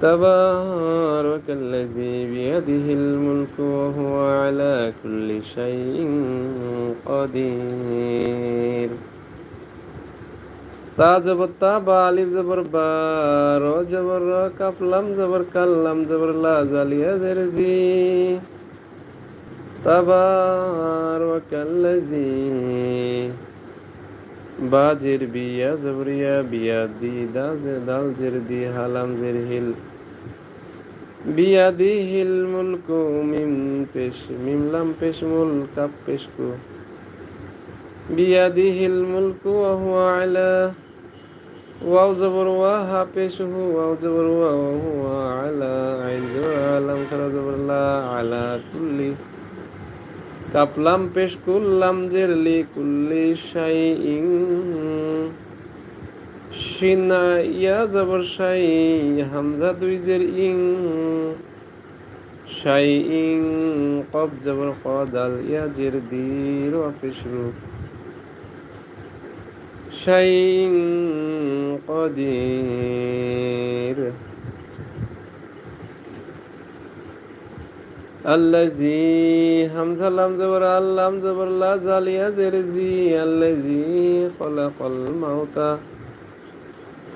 تبارك الذي بيده الملك وهو على كل شيء قدير تا زبر تا با الف زبر با رو زبر را کف لم زبر کلم زبر لا زالیا زر زی تبارك الذي বাজের বিয়া, জবরিয়া বিয়া, দি দাজ দাল জের দি হালাম জের হিল। বিয়া দি হিল মুলকু, মিম পেশ, মিম লাম পেশ, মুল কাপ পেশকু। বিয়া দি হিল মুলকু ওয়া আলা ওয়াও জবর, ওয়া হা পেশ, হু, ওয়াও জবর, ওয়া আলা আইন জবর আলাম খারা জবর লা আলা কুল্লি কাপলাম, পেশ কুল্লাম জেরলি কুল্লি শাই ইং শিনা ইয়া জবর শাই হামজা দুই জের ইং। শাই ইং কব জবর কদাল ইয়া জের দির পেশরু শাই ইং কদির الذي همزة لام زبر اللام زبر لا زاليا زرزي الذي خلق الموت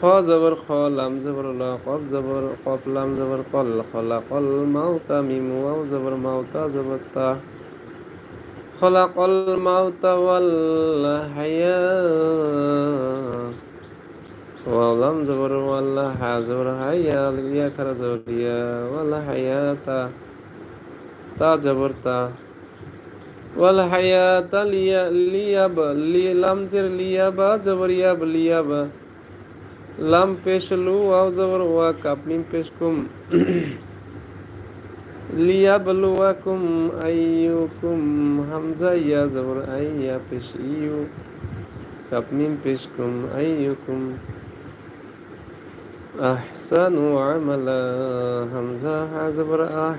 خا زبر خا لام زبر لا قف زبر قف لام زبر قل خلق الموت ميم واو زبر موت زبر تا. خلق الموت والحياة. واو لام زبر والله حا زبر حيا يا كر زبر يا والله حياة তা জবর তা ওয়াল হায়াতা লিয়া, লিয়াব লামজের লিয়াবা, জবর ইয়াব, লিয়াবা। লাম পেশ লু, ওয়াও, জবর ওয়া, কাপ মিম পেশ কুম। লিয়াবলুয়াকুম আইয়ুকুম হামজা ইয়া, জবর আইয়া পেশ ইউ। কাপ মিম পেশ কুম আইয়ুকুম আহসানু আমালা, হামজা হা, জবর আহ।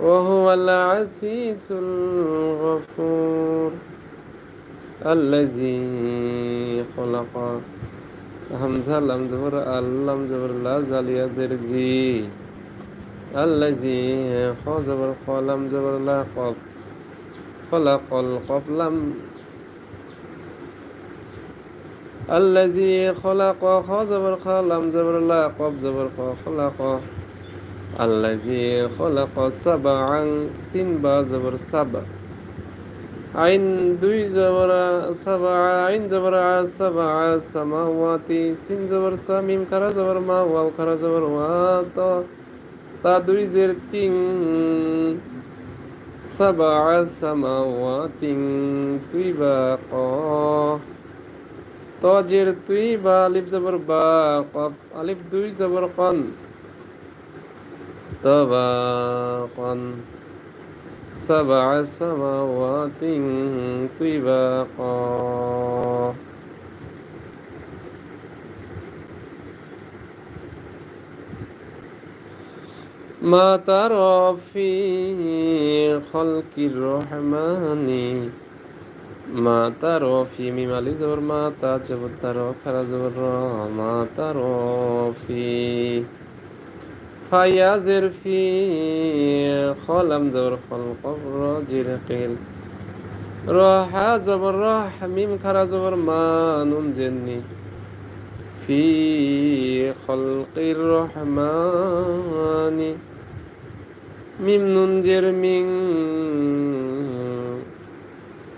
وهو العزيز الغفور الذي خلق. همزة لم زبر اللم زبر لا زاليا زرزي الذي خو زبر لم زبر لا قف خلق القف لم. الذي خلق خو زبر خو لم زبر لا قف زبر خو خلق. الذي خلق سبعا سين با زبر سبع. عين دوي زبر سبع عين زبر سبع سماوات سين زبر سميم كرا زبر ما واو كرا زبر وا تا دوي زر تين سبع سماوات توي با قا تاجر با ألف زبر با قف ألف دوي زبر قن. طباقا سبع سماوات طباقا ما ترى في خلق الرحمن ما ترى في ميم زور ما تجب ترى خرج ما ترى في فيازر في خلم زبر خلق الرجل قيل. راح زبر راح ميم كرا زبر ما جني في خلق الرحمن ميم نون جر من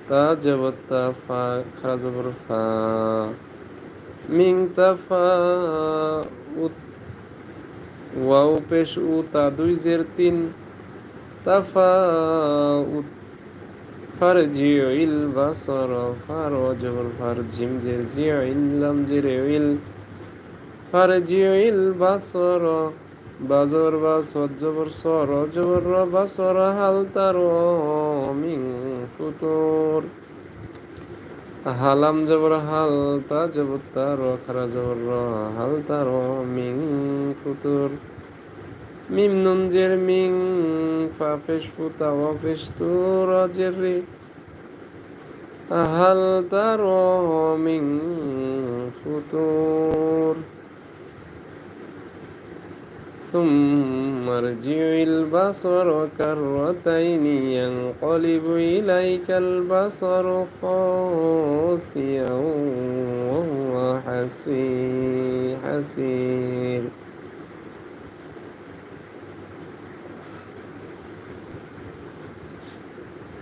تا جبت فا خرا زبر فا. من تفا ওয়াও পেশ উ তা দুই জের তিন। তাফা উত ফার জিও ইল বাসর ফার জবর ফার জিম জের জিও ইল্লাম জের ইল। ফার জিও ইল বাসর বাজর বা সজ্জবর সর জবর র বা সর হাল তার মিং ফুতুর। হালাম জবর হাল তা জবর তার, খারা জবর র হাল তার, মিং ফুতুর। মিম নুন জের মিং, ফা ফেশ ফুতা, ও ফেশ তু র জের রি। হাল তার মিং ফুতুর। ثم ارجع البصر كرتين ينقلب إليك البصر خاسئا وهو حسير.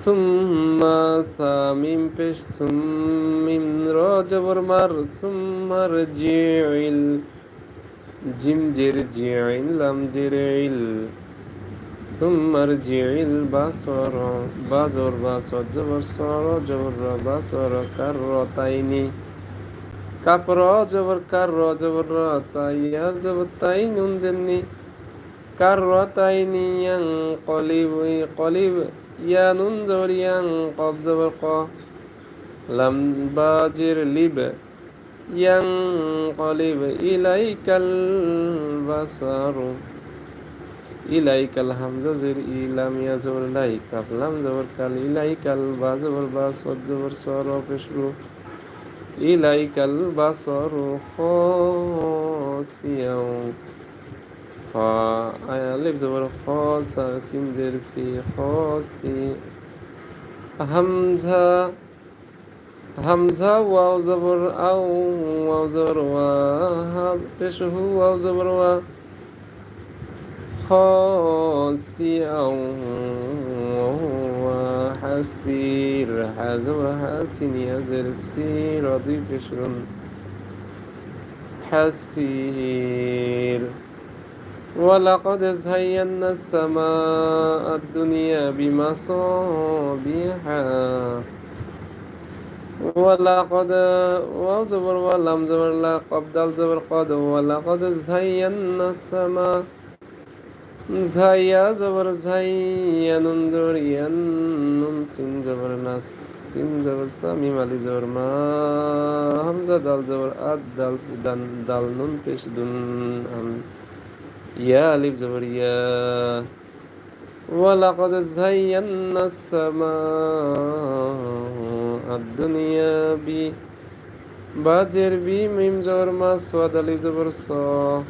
ثم سامين بش ثم را مر ثم رجع জিম জের জিআইন লাম জের ইল সুম্মার জিইল বাসর, বাজর, বাসর, জবর সর, জবর বাসর, কার তাইনি। কাপর, জবর, কার জবর তাইয়া, জবর, তাই নুন, জেননি। কার তাইনি, ইয়াং, কলিব কলিব, ইয়া নুন, জবর, ইয়াং, কব, জবর, ক। লাম বাজির ينقلب إليك البصر إليك الحمزة زر إلام يزور إليك فلم زور كال إليك البصر بصر زور صار بشرو إليك البصر خاسيا خا ألف زور خاصة سين سي خاسي همزة হামজা ওয়াও জবর আও ওয়াও জবর ওয়া পেশ হু ওয়াও জবর ওয়া خاسئا وهو حسير حزو حسين يزر السير ضيف شر حسير ولقد زينا السماء الدنيا بمصابيح ولقد واو زبر زبر لا قبدل زبر قد ولقد زينا السماء زهيا زبر زهيا ننظر ين سين زبر ناس سين زبر سامي مالي زبر ما همزة دال زبر أد دال دن دال نون پیش دن هم يا ألف زبر يا ولقد زينا السماء الدنيا بي باجر بي ميم زور ما سواد ألف زبر صا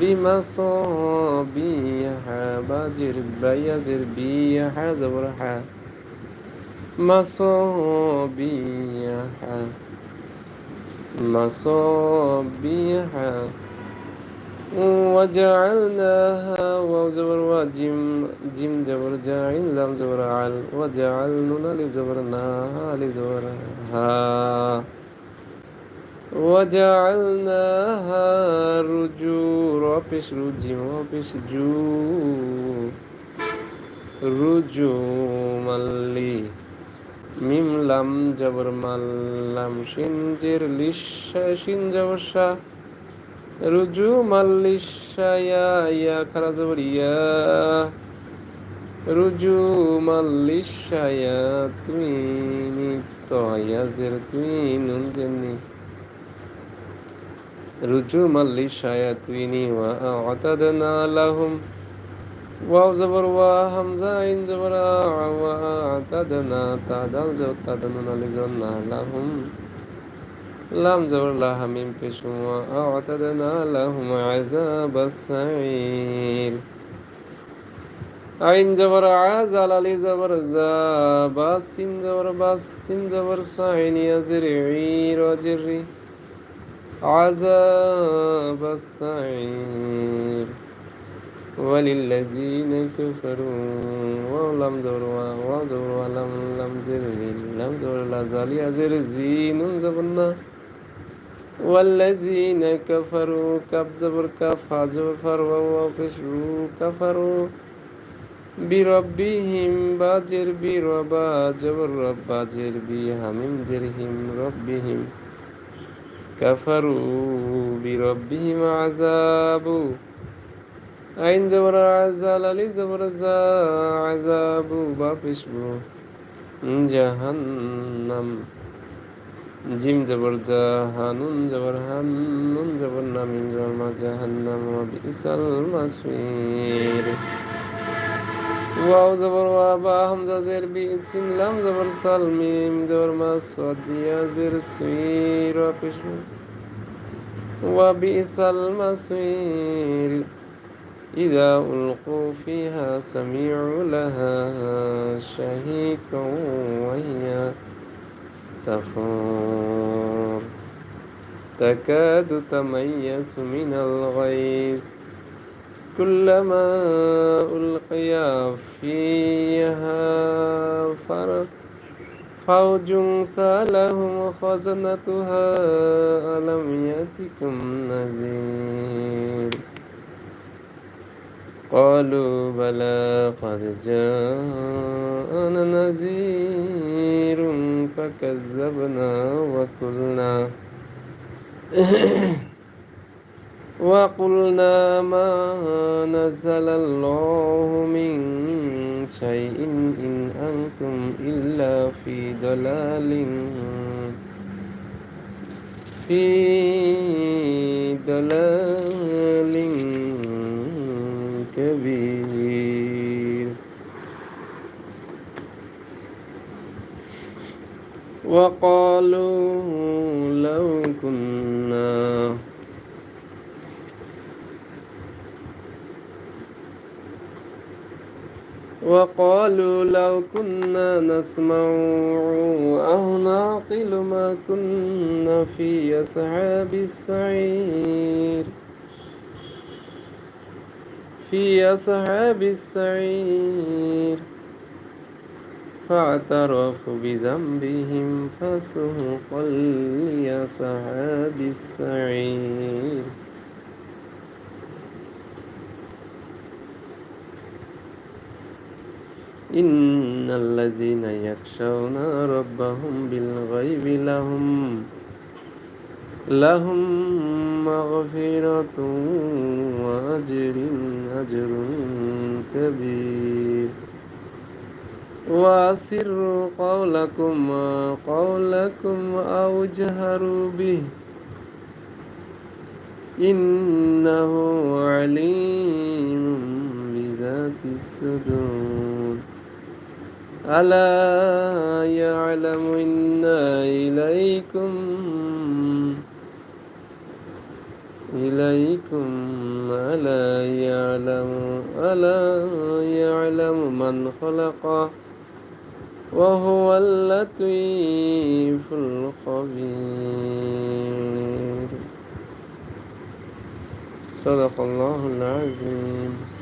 بما صا بيها باجر بيزر بيها زبر حا مصابيها مصابيها وجعلناها واو زبر وا جيم جيم زبر جاعل لام زبر عال وجعل نون الف زبر نا الف زبر ها وجعلناها رجو رابش رجيم رابش جو رجوما لي ميم لام زبر مال لام شين جير ليش شين زبر شا রুজু মাল্লিশায়া ইয়া খারা জবর ইয়া রুজু মাল্লিশায়া তুমি তো ইয়াজের তুমি নুন জেনি রুজু মাল্লিশায়া তুইনি ওয়া আতাদনা লাহুম واو زبر وا همزة عين زبر وا اعتدنا تعدل جو تعدلنا لجنا لهم لام زبر لا هميم بشوا أعتدنا لهم عذاب السعير عين زبر عاز على زبر زا باس سين زبر باس سين زبر سعين يزرعي رجري عذاب السعير وللذين كفروا ولم زبر وزبر ولم لم زر لم زبر لا زالي زر زين زبرنا والذين كفروا كف زبر كف حزبر فروا وفشروا كفروا بربهم باجر بربا جبر رب باجر بي همم جرهم ربهم كفروا بربهم عذابوا عين جبر عزال ألف جبر عذاب بابش جهنم জিম জবর জা হানুন জবর হান নুন জবর নামিন জবর মা জাহান্নাম ওয়া বিসাল মাসির ওয়াও জবর ওয়া বা হামজা জের বি সিন লাম জবর সাল মিম জবর মা সাদ ইয়া জের সির ওয়া পেশবু ওয়া বিসাল মাসির إذا ألقوا فيها سميعوا لها شهيكا وهي تفور تكاد تميز من الغيظ كلما ألقي فيها فرق. فوج سألهم خزنتها ألم يأتكم نذير؟ قالوا بلى قد جاءنا نذير فكذبنا وقلنا وقلنا ما نزل الله من شيء إن أنتم إلا في ضلال في ضلال كبير وقالوا لو كنا وقالوا لو كنا نسمع أو نعقل ما كنا في أصحاب السعير. في أصحاب السعير. فاعترفوا بذنبهم فسوقا لأصحاب السعير. إن الذين يخشون ربهم بالغيب لهم لهم مغفرة وأجر أجر كبير وأسروا قولكم قولكم أو جهروا به إنه عليم بذات الصدور ألا يعلم إنا إليكم إليكم ألا يعلم ألا يعلم من خلق وهو اللطيف الخبير. صدق الله العظيم.